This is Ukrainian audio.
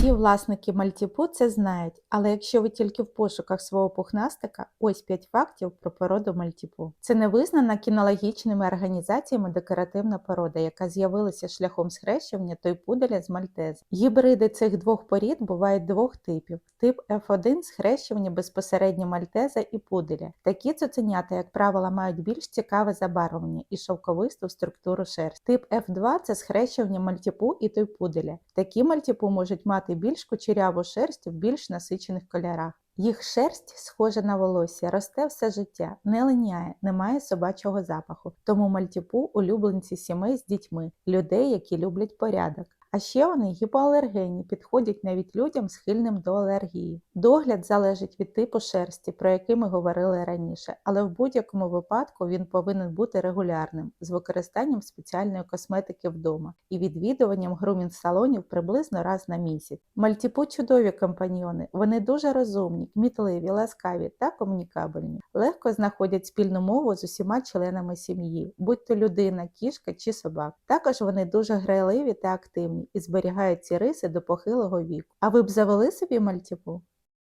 Всі власники мальтіпу це знають, але якщо ви тільки в пошуках свого пухнастика, ось 5 фактів про породу мальтіпу. Це невизнана кінологічними організаціями декоративна порода, яка з'явилася шляхом схрещування той пуделя з мальтези. Гібриди цих двох порід бувають двох типів. Тип F1 схрещування безпосередньо мальтеза і пуделя. Такі цуценята, як правило, мають більш цікаве забарвлення і шовковисту структуру шерсті. Тип F2 це схрещування мальтіпу і той пуделя. Такі мальтіпу можуть мати більш кучеряву шерсть в більш насичених кольорах. Їх шерсть, схожа на волосся, росте все життя, не линяє, не має собачого запаху. Тому мальтіпу улюбленці сімей з дітьми, людей, які люблять порядок. А ще вони гіпоалергенні, підходять навіть людям схильним до алергії. Догляд залежить від типу шерсті, про який ми говорили раніше, але в будь-якому випадку він повинен бути регулярним з використанням спеціальної косметики вдома і відвідуванням грумінг-салонів приблизно раз на місяць. Мальтіпу чудові компаньйони, вони дуже розумні, кмітливі, ласкаві та комунікабельні, легко знаходять спільну мову з усіма членами сім'ї, будь то людина, кішка чи собак. Також вони дуже грайливі та активні і зберігають ці риси до похилого віку. А ви б завели собі мальтіпу?